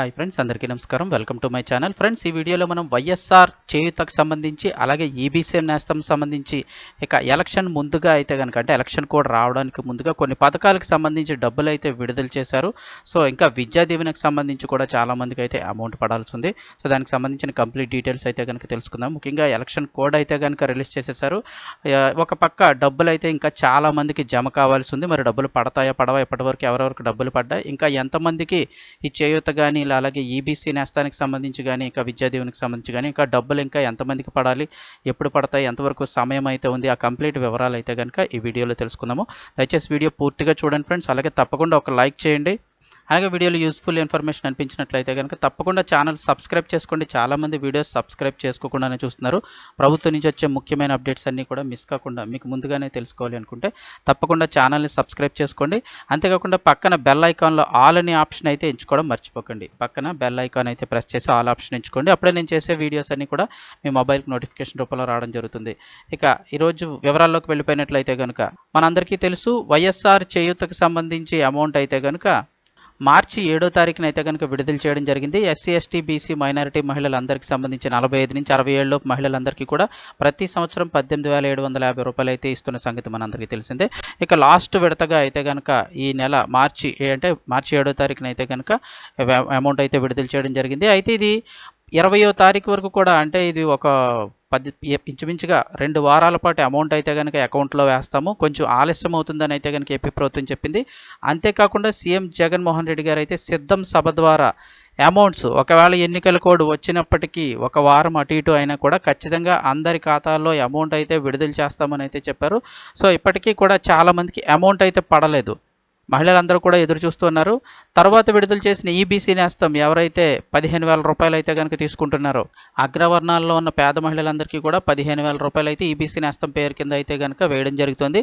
Hi friends అందరికీ నమస్కారం. Welcome to my channel friends ఈ వీడియోలో మనం వైఎస్ఆర్ చేయుతకు సంబంధించి అలాగే ఈబీసీఎం నేస్తం సంబంధించి ఇక ఎలక్షన్ ముందుగా అయితే కనుక అంటే ఎలక్షన్ కోడ్ రావడానికి ముందుగా కొన్ని పథకాలకు సంబంధించి డబ్బులు అయితే విడుదల చేశారు. సో ఇంకా విద్యా దీవెనకు సంబంధించి కూడా చాలా మందికి అయితే అమౌంట్ పడాల్సి ఉంది. సో దానికి సంబంధించిన కంప్లీట్ డీటెయిల్స్ అయితే కనుక తెలుసుకుందాం. ముఖ్యంగా ఎలక్షన్ కోడ్ అయితే కనుక రిలీజ్ చేసేసారు ఒక పక్క డబ్బులు అయితే ఇంకా చాలామందికి జమ కావాల్సి ఉంది. మరి డబ్బులు పడతాయా పడవా ఇప్పటివరకు ఎవరెవరికి డబ్బులు పడ్డాయి ఇంకా ఎంతమందికి ఈ చేయూత కానీ ఇలా అలాగే ఈబీసీ నేస్తానికి సంబంధించి కానీ ఇంకా విద్యాదీవునికి సంబంధించి కానీ ఇంకా డబ్బులు ఇంకా ఎంతమందికి పడాలి ఎప్పుడు పడతాయి ఎంతవరకు సమయం అయితే ఉంది ఆ కంప్లీట్ వివరాలు అయితే కనుక ఈ వీడియోలో తెలుసుకుందాము. దయచేసి వీడియో పూర్తిగా చూడండి ఫ్రెండ్స్. అలాగే తప్పకుండా ఒక లైక్ చేయండి. అలాగే వీడియోలో యూస్ఫుల్ ఇన్ఫర్మేషన్ అనిపించినట్లయితే కనుక తప్పకుండా ఛానల్ సబ్స్క్రైబ్ చేసుకోండి. చాలామంది వీడియోస్ సబ్స్క్రైబ్ చేసుకోకుండానే చూస్తున్నారు. ప్రభుత్వం నుంచి వచ్చే ముఖ్యమైన అప్డేట్స్ అన్నీ కూడా మిస్ కాకుండా మీకు ముందుగానే తెలుసుకోవాలి అనుకుంటే తప్పకుండా ఛానల్ని సబ్స్క్రైబ్ చేసుకోండి. అంతేకాకుండా పక్కన బెల్ ఐకాన్లో ఆల్ అనే ఆప్షన్ అయితే ఎంచుకోవడం మర్చిపోకండి. పక్కన బెల్ ఐకాన్ అయితే ప్రెస్ చేసి ఆల్ ఆప్షన్ ఎంచుకోండి. అప్పుడే నేను చేసే వీడియోస్ అన్నీ కూడా మీ మొబైల్కి నోటిఫికేషన్ రూపంలో రావడం జరుగుతుంది. ఇక ఈరోజు వివరాల్లోకి వెళ్ళిపోయినట్లయితే కనుక మనందరికీ తెలుసు వైఎస్ఆర్ చేయూతకు సంబంధించి అమౌంట్ అయితే కనుక మార్చి ఏడో తారీఖున అయితే కనుక విడుదల చేయడం జరిగింది. ఎస్సీ ఎస్టీ బీసీ మైనారిటీ మహిళలందరికీ సంబంధించి నలభై ఐదు నుంచి అరవై ఏళ్ళలోపు మహిళలందరికీ కూడా ప్రతి సంవత్సరం పద్దెనిమిది వేల ఏడు వందల యాభై రూపాయలు అయితే ఇస్తున్న సంగతి మనందరికీ తెలిసిందే. ఇక లాస్ట్ విడతగా అయితే కనుక ఈ నెల మార్చి ఏ- అంటే మార్చి ఏడో తారీఖున అయితే కనుక అమౌంట్ అయితే విడుదల చేయడం జరిగింది. అయితే ఇది ఇరవయో తారీఖు వరకు కూడా అంటే ఇది ఒక పది ఇంచుమించుగా రెండు వారాల పాటు అమౌంట్ అయితే కనుక అకౌంట్లో వేస్తాము. కొంచెం ఆలస్యం అవుతుందని అయితే కనుక ఏపీ ప్రభుత్వం చెప్పింది. అంతేకాకుండా సీఎం జగన్మోహన్ రెడ్డి గారు అయితే సిద్ధం సభ ద్వారా అమౌంట్స్ ఒకవేళ ఎన్నికల కోడ్ వచ్చినప్పటికీ ఒక వారం అటు ఇటు అయినా కూడా ఖచ్చితంగా అందరి ఖాతాల్లో అమౌంట్ అయితే విడుదల చేస్తామని అయితే చెప్పారు. సో ఇప్పటికీ కూడా చాలామందికి అమౌంట్ అయితే పడలేదు. మహిళలందరూ కూడా ఎదురు చూస్తున్నారు తర్వాత విడుదల చేసిన ఈబీసీ నేస్తం ఎవరైతే పదిహేను వేల రూపాయలు అయితే కనుక తీసుకుంటున్నారో అగ్రవర్ణాల్లో ఉన్న పేద మహిళలందరికీ కూడా పదిహేను వేల రూపాయలు అయితే ఈబీసీ నేస్తం పేరు కింద అయితే కనుక వేయడం జరుగుతుంది.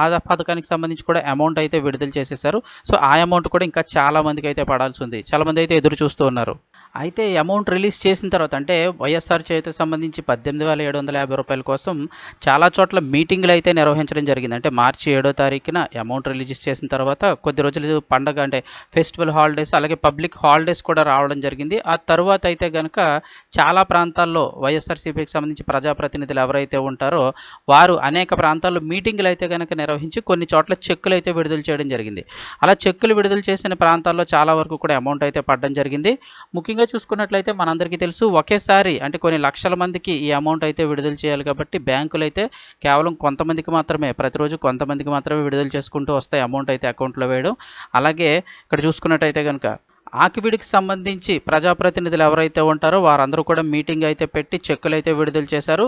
ఆ పథకానికి సంబంధించి కూడా అమౌంట్ అయితే విడుదల చేసేసారు సో ఆ అమౌంట్ కూడా ఇంకా చాలా మందికి అయితే పడాల్సి ఉంది. చాలా మంది అయితే ఎదురు చూస్తూ ఉన్నారు. అయితే అమౌంట్ రిలీజ్ చేసిన తర్వాత అంటే వైఎస్ఆర్ చేతికి సంబంధించి పద్దెనిమిది వేల ఏడు వందల యాభై రూపాయల కోసం చాలా చోట్ల మీటింగ్లు అయితే నిర్వహించడం జరిగింది. అంటే మార్చి ఏడో తారీఖున అమౌంట్ రిలీజ్ చేసిన తర్వాత కొద్ది రోజులు పండగ అంటే ఫెస్టివల్ హాలిడేస్ అలాగే పబ్లిక్ హాలిడేస్ కూడా రావడం జరిగింది. ఆ తర్వాత అయితే కనుక చాలా ప్రాంతాల్లో వైఎస్ఆర్సీపీకి సంబంధించి ప్రజాప్రతినిధులు ఎవరైతే ఉంటారో వారు అనేక ప్రాంతాల్లో మీటింగ్లు అయితే కనుక నిర్వహించి కొన్ని చోట్ల చెక్కులు అయితే విడుదల చేయడం జరిగింది. అలా చెక్కులు విడుదల చేసిన ప్రాంతాల్లో చాలా వరకు కూడా అమౌంట్ అయితే పడడం జరిగింది. ముఖ్యంగా చూసుకున్నట్లయితే మనందరికీ తెలుసు ఒకేసారి అంటే కొన్ని లక్షల మందికి ఈ అమౌంట్ అయితే విడుదల చేయాలి కాబట్టి బ్యాంకులు అయితే కేవలం కొంతమందికి మాత్రమే ప్రతిరోజు కొంతమందికి మాత్రమే విడుదల చేసుకుంటూ వస్తాయి అమౌంట్ అయితే అకౌంట్లో వేయడం. అలాగే ఇక్కడ చూసుకున్నట్టయితే కనుక ఆకివిడికి సంబంధించి ప్రజాప్రతినిధులు ఎవరైతే ఉంటారో వారందరూ కూడా మీటింగ్ అయితే పెట్టి చెక్కులు అయితే విడుదల చేశారు.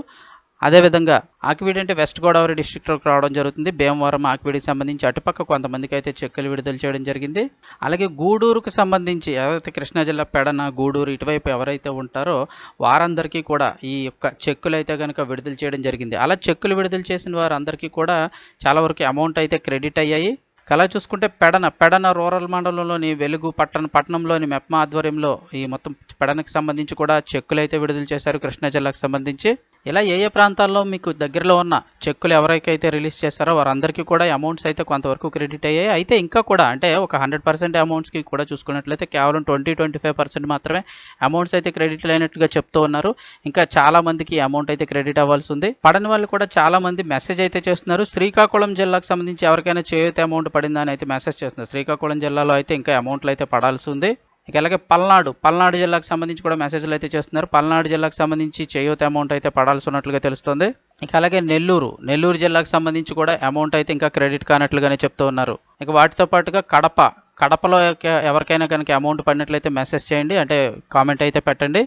అదేవిధంగా ఆకివీడి అంటే వెస్ట్ గోదావరి డిస్ట్రిక్ట్లోకి రావడం జరుగుతుంది. భీమవరం ఆకివీడికి సంబంధించి అటుపక్క కొంతమందికి అయితే చెక్కులు విడుదల చేయడం జరిగింది. అలాగే గూడూరుకు సంబంధించి ఎవరైతే కృష్ణా జిల్లా పెడన గూడూరు ఇటువైపు ఎవరైతే ఉంటారో వారందరికీ కూడా ఈ యొక్క చెక్కులు అయితే కనుక విడుదల చేయడం జరిగింది. అలా చెక్కులు విడుదల చేసిన వారందరికీ కూడా చాలా వరకు అమౌంట్ అయితే క్రెడిట్ అయ్యాయి. అలా చూసుకుంటే పెడన పెడన రూరల్ మండలంలోని వెలుగు పట్టణ పట్టణంలోని మెప్మా ఆధ్వర్యంలో ఈ మొత్తం పెడనకు సంబంధించి కూడా చెక్కులు అయితే విడుదల చేశారు కృష్ణా జిల్లాకు సంబంధించి. ఇలా ఏ ఏ ప్రాంతాల్లో మీకు దగ్గరలో ఉన్న చెక్కులు ఎవరికైతే రిలీజ్ చేస్తారో వారందరికీ కూడా అమౌంట్స్ అయితే కొంతవరకు క్రెడిట్ అయ్యాయి. అయితే ఇంకా కూడా అంటే ఒక హండ్రెడ్ పర్సెంట్ అమౌంట్స్కి కూడా చూసుకున్నట్లయితే కేవలం ట్వంటీ ట్వంటీ ఫైవ్ పర్సెంట్ మాత్రమే అమౌంట్స్ అయితే క్రెడిట్ అయినట్టుగా చెప్తూ ఉన్నారు. ఇంకా చాలా మందికి అమౌంట్ అయితే క్రెడిట్ అవ్వాల్సి ఉంది. పడని వాళ్ళు కూడా చాలా మంది మెసేజ్ అయితే చేస్తున్నారు. శ్రీకాకుళం జిల్లాకు సంబంధించి ఎవరికైనా చేయూత అమౌంట్ పడిందా అని అయితే మెసేజ్ చేస్తున్నారు. శ్రీకాకుళం జిల్లాలో అయితే ఇంకా అమౌంట్లు అయితే పడాల్సి ఉంది. ఇక అలాగే పల్నాడు పల్నాడు జిల్లాకు సంబంధించి కూడా మెసేజ్లు అయితే చేస్తున్నారు. పల్నాడు జిల్లాకు సంబంధించి చేయూత అమౌంట్ అయితే పడాల్సి ఉన్నట్లుగా తెలుస్తుంది. ఇక అలాగే నెల్లూరు నెల్లూరు జిల్లాకు సంబంధించి కూడా అమౌంట్ అయితే ఇంకా క్రెడిట్ కానట్లుగానే చెప్తూ ఉన్నారు. ఇక వాటితో పాటుగా కడప కడపలో ఎవరికైనా కనుక అమౌంట్ పడినట్లయితే మెసేజ్ చేయండి అంటే కామెంట్ అయితే పెట్టండి.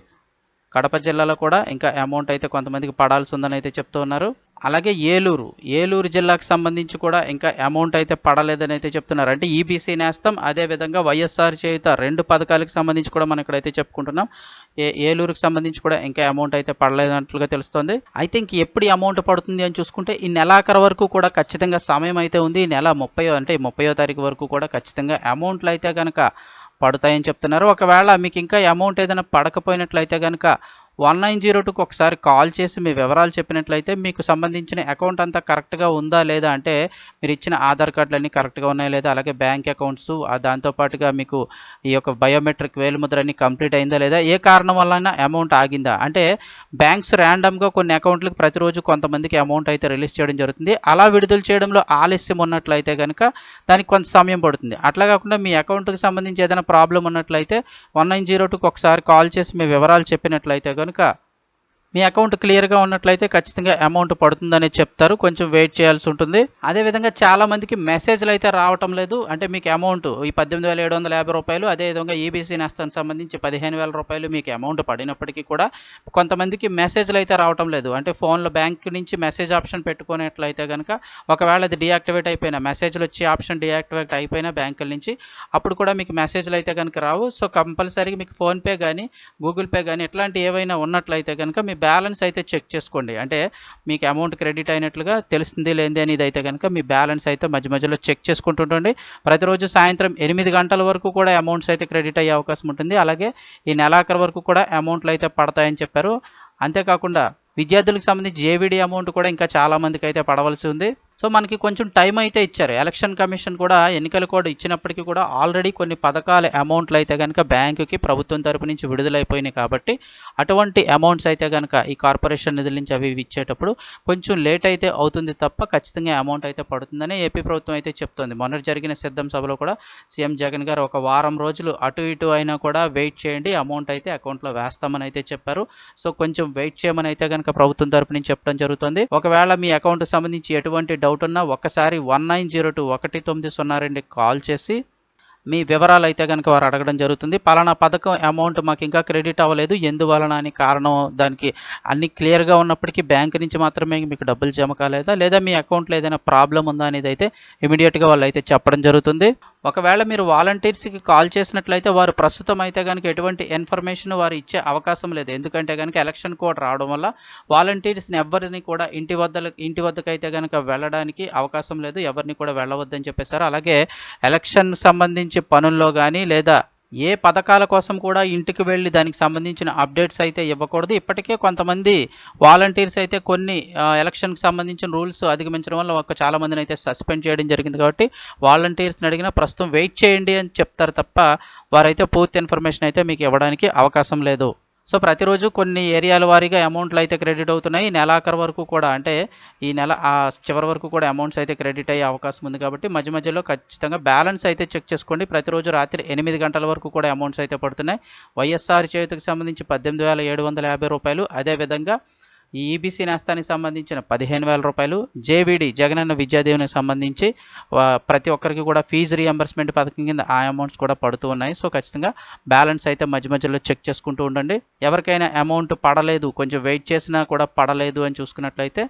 కడప జిల్లాలో కూడా ఇంకా అమౌంట్ అయితే కొంతమందికి పడాల్సి ఉందని అయితే చెప్తూ ఉన్నారు. అలాగే ఏలూరు ఏలూరు జిల్లాకు సంబంధించి కూడా ఇంకా అమౌంట్ అయితే పడలేదని అయితే చెప్తున్నారు. అంటే ఈబీసీ నేస్తం అదేవిధంగా వైఎస్ఆర్ చేయుత రెండు పథకాలకు సంబంధించి కూడా మనం ఇక్కడైతే చెప్పుకుంటున్నాం. ఏ ఏలూరుకు సంబంధించి కూడా ఇంకా అమౌంట్ అయితే పడలేదన్నట్లుగా తెలుస్తుంది. అయితే ఇంక ఎప్పుడు అమౌంట్ పడుతుంది అని చూసుకుంటే ఈ నెలాఖరు వరకు కూడా ఖచ్చితంగా సమయం అయితే ఉంది. ఈ నెల ముప్పై అంటే ముప్పయో తారీఖు వరకు కూడా ఖచ్చితంగా అమౌంట్లు అయితే కనుక పడతాయని చెప్తున్నారు. ఒకవేళ మీకు ఇంకా అమౌంట్ ఏదైనా పడకపోయినట్లయితే కనుక వన్ నైన్ జీరో టూకి ఒకసారి కాల్ చేసి మీ వివరాలు చెప్పినట్లయితే మీకు సంబంధించిన అకౌంట్ అంతా కరెక్ట్గా ఉందా లేదా అంటే మీరు ఇచ్చిన ఆధార్ కార్డులన్నీ కరెక్ట్గా ఉన్నాయా లేదా అలాగే బ్యాంక్ అకౌంట్స్ దాంతోపాటుగా మీకు ఈ యొక్క బయోమెట్రిక్ వేలుముద్ర అన్ని కంప్లీట్ అయిందా లేదా ఏ కారణం వలన అమౌంట్ ఆగిందా? అంటే బ్యాంక్స్ ర్యాండమ్గా కొన్ని అకౌంట్లకు ప్రతిరోజు కొంతమందికి అమౌంట్ అయితే రిలీజ్ చేయడం జరుగుతుంది. అలా విడుదల చేయడంలో ఆలస్యం ఉన్నట్లయితే కనుక దానికి కొంత సమయం పడుతుంది. అట్లా కాకుండా మీ అకౌంట్కి సంబంధించి ఏదైనా ప్రాబ్లం ఉన్నట్లయితే వన్ నైన్ జీరో టూకి ఒకసారి కాల్ చేసి మీ వివరాలు చెప్పినట్లయితే కనుక కనుక మీ అకౌంట్ క్లియర్గా ఉన్నట్లయితే ఖచ్చితంగా అమౌంట్ పడుతుందని చెప్తారు. కొంచెం వెయిట్ చేయాల్సి ఉంటుంది. అదేవిధంగా చాలా మందికి మెసేజ్లు అయితే రావటం లేదు. అంటే మీకు అమౌంట్ ఈ పద్దెనిమిది వేల ఏడు వందల యాభై రూపాయలు అదేవిధంగా ఈబీసీ నష్టానికి సంబంధించి పదిహేను వేల రూపాయలు మీకు అమౌంట్ పడినప్పటికీ కూడా కొంతమందికి మెసేజ్లు అయితే రావటం లేదు. అంటే ఫోన్లో బ్యాంక్ నుంచి మెసేజ్ ఆప్షన్ పెట్టుకునేట్లయితే కనుక ఒకవేళ అది డియాక్టివేట్ అయిపోయినా మెసేజ్లు వచ్చి ఆప్షన్ డియాక్టివేట్ అయిపోయినా బ్యాంకుల నుంచి అప్పుడు కూడా మీకు మెసేజ్లు అయితే కనుక రావు. సో కంపల్సరీగా మీకు ఫోన్పే కానీ గూగుల్ పే కానీ ఇట్లాంటి ఏవైనా ఉన్నట్లయితే కనుక మీ బ్యాలెన్స్ అయితే చెక్ చేసుకోండి. అంటే మీకు అమౌంట్ క్రెడిట్ అయినట్లుగా తెలిసింది లేనిది అనేది అయితే కనుక మీ బ్యాలెన్స్ అయితే మధ్య మధ్యలో చెక్ చేసుకుంటుండండి ప్రతిరోజు సాయంత్రం ఎనిమిది గంటల వరకు కూడా అమౌంట్స్ అయితే క్రెడిట్ అయ్యే అవకాశం ఉంటుంది. అలాగే ఈ నెలాఖరు వరకు కూడా అమౌంట్లు అయితే పడతాయని చెప్పారు. అంతేకాకుండా విద్యార్థులకు సంబంధించి జేవిడి అమౌంట్ కూడా ఇంకా చాలామందికి అయితే పడవలసి ఉంది. సో మనకి కొంచెం టైం అయితే ఇచ్చారు. ఎలక్షన్ కమిషన్ కూడా ఎన్నికల కోడ్ ఇచ్చినప్పటికీ కూడా ఆల్రెడీ కొన్ని పథకాల అమౌంట్లు అయితే కనుక బ్యాంకుకి ప్రభుత్వం తరపు నుంచి విడుదలైపోయినాయి కాబట్టి అటువంటి అమౌంట్స్ అయితే కనుక ఈ కార్పొరేషన్ నిధుల నుంచి అవి ఇచ్చేటప్పుడు కొంచెం లేట్ అయితే అవుతుంది తప్ప ఖచ్చితంగా అమౌంట్ అయితే పడుతుందని ఏపీ ప్రభుత్వం అయితే చెప్తోంది. మొన్న జరిగిన సిద్ధం సభలో కూడా సీఎం జగన్ గారు ఒక వారం రోజులు అటు ఇటు అయినా కూడా వెయిట్ చేయండి అమౌంట్ అయితే అకౌంట్లో వేస్తామని అయితే చెప్పారు. సో కొంచెం వెయిట్ చేయమని అయితే కనుక ప్రభుత్వం తరపు నుంచి చెప్పడం జరుగుతుంది. ఒకవేళ మీ అకౌంట్ సంబంధించి ఎటువంటి డౌట్ ఉన్నా ఒక్కసారి వన్ నైన్ జీరో టూ ఒకటి తొమ్మిది సున్నా రెండు కాల్ చేసి మీ వివరాలు అయితే కనుక వారు అడగడం జరుగుతుంది. పలానా పథకం అమౌంట్ మాకు ఇంకా క్రెడిట్ అవ్వలేదు. ఎందువలన అని కారణం దానికి అన్ని క్లియర్గా ఉన్నప్పటికీ బ్యాంక్ నుంచి మాత్రమే మీకు డబ్బులు జమ కాలేదా? లేదా మీ అకౌంట్లో ఏదైనా ప్రాబ్లం ఉందా అనేది అయితే ఇమీడియట్గా వాళ్ళు అయితే చెప్పడం జరుగుతుంది. ఒకవేళ మీరు వాలంటీర్స్కి కాల్ చేసినట్లయితే వారు ప్రస్తుతం అయితే కనుక ఎటువంటి ఇన్ఫర్మేషన్ వారు ఇచ్చే అవకాశం లేదు. ఎందుకంటే కనుక ఎలక్షన్ కోడ్ రావడం వల్ల వాలంటీర్స్ని ఎవరిని కూడా ఇంటి వద్ద ఇంటి వద్దకు అయితే కనుక వెళ్ళడానికి అవకాశం లేదు. ఎవరిని కూడా వెళ్ళవద్దని చెప్పేశారు. అలాగే ఎలక్షన్ సంబంధించి పనుల్లో కానీ లేదా ఏ పథకాల కోసం కూడా ఇంటికి వెళ్ళి దానికి సంబంధించిన అప్డేట్స్ అయితే ఇవ్వకూడదు. ఇప్పటికే కొంతమంది వాలంటీర్స్ అయితే కొన్ని ఎలక్షన్కి సంబంధించిన రూల్స్ అధిగమించడం వల్ల ఒక చాలా మందిని అయితే సస్పెండ్ చేయడం జరిగింది కాబట్టి వాలంటీర్స్ని అడిగినా ప్రస్తుతం వెయిట్ చేయండి అని చెప్తారు తప్ప వారైతే పూర్తి ఇన్ఫర్మేషన్ అయితే మీకు ఇవ్వడానికి అవకాశం లేదు. సో ప్రతిరోజు కొన్ని ఏరియాల వారీగా అమౌంట్లు అయితే క్రెడిట్ అవుతున్నాయి. ఈ నెలాఖరు వరకు కూడా అంటే ఈ నెల ఆ చివరి వరకు కూడా అమౌంట్స్ అయితే క్రెడిట్ అయ్యే అవకాశం ఉంది కాబట్టి మధ్య మధ్యలో ఖచ్చితంగా బ్యాలెన్స్ అయితే చెక్ చేసుకోండి. ప్రతిరోజు రాత్రి ఎనిమిది గంటల వరకు కూడా అమౌంట్స్ అయితే పడుతున్నాయి. వైఎస్ఆర్ చేతికి సంబంధించి పద్దెనిమిది వేల ఏడు వందల యాభై రూపాయలు. అదేవిధంగా ఈ ఈబీసీ నేస్తానికి సంబంధించిన పదిహేను వేల రూపాయలు జేవిడి జగనన్న విద్యాదేవునికి సంబంధించి ప్రతి ఒక్కరికి కూడా ఫీజు రియంబర్స్మెంట్ పథకం కింద ఆ అమౌంట్స్ కూడా పడుతూ ఉన్నాయి. సో ఖచ్చితంగా బ్యాలెన్స్ అయితే మధ్య మధ్యలో చెక్ చేసుకుంటూ ఉండండి. ఎవరికైనా అమౌంట్ పడలేదు కొంచెం వెయిట్ చేసినా కూడా పడలేదు అని చూసుకున్నట్లయితే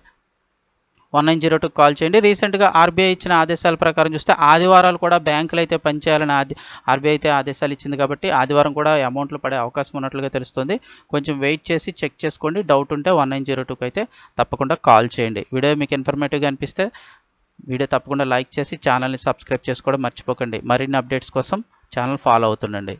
one nine zero two call చేయండి. రీసెంట్గా ఆర్బీఐ ఇచ్చిన ఆదేశాల ప్రకారం చూస్తే ఆదివారాలు కూడా బ్యాంకులు అయితే పనిచేయాలని ఆది ఆర్బీఐ అయితే ఆదేశాలు ఇచ్చింది కాబట్టి ఆదివారం కూడా అమౌంట్లు పడే అవకాశం ఉన్నట్లుగా తెలుస్తుంది. కొంచెం వెయిట్ చేసి చెక్ చేసుకోండి. డౌట్ ఉంటే వన్ నైన్ జీరో టూకి అయితే తప్పకుండా కాల్ చేయండి. వీడియో మీకు ఇన్ఫర్మేటివ్గా అనిపిస్తే వీడియో తప్పకుండా లైక్ చేసి ఛానల్ని సబ్స్క్రైబ్ చేసుకోవడం మర్చిపోకండి. మరిన్ని అప్డేట్స్ కోసం ఛానల్ ఫాలో అవుతుండండి.